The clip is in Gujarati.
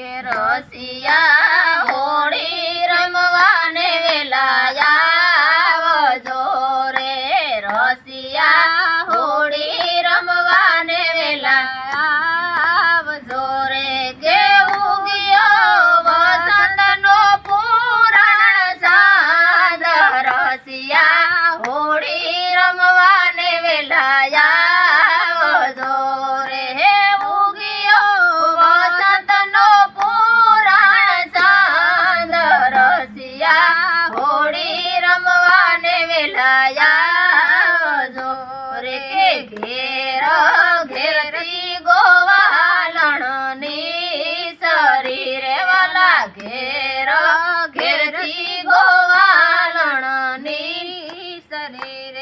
કે રસિયા હોળી રમવાને વેલાયા જોરે રસિયા હોળી રમવાને વેલાયા જોરે કે ઉગ્યો વસંતનો પૂરણ સાદ રસિયા હોળી રમવાને વેલાયા હોળી રમવાને વેલાયા જો. રે કે ઘેર ઘેરતી ગોવાલણની શરીર વાલા ઘેર ઘેરતી ગોવાલણની શરીર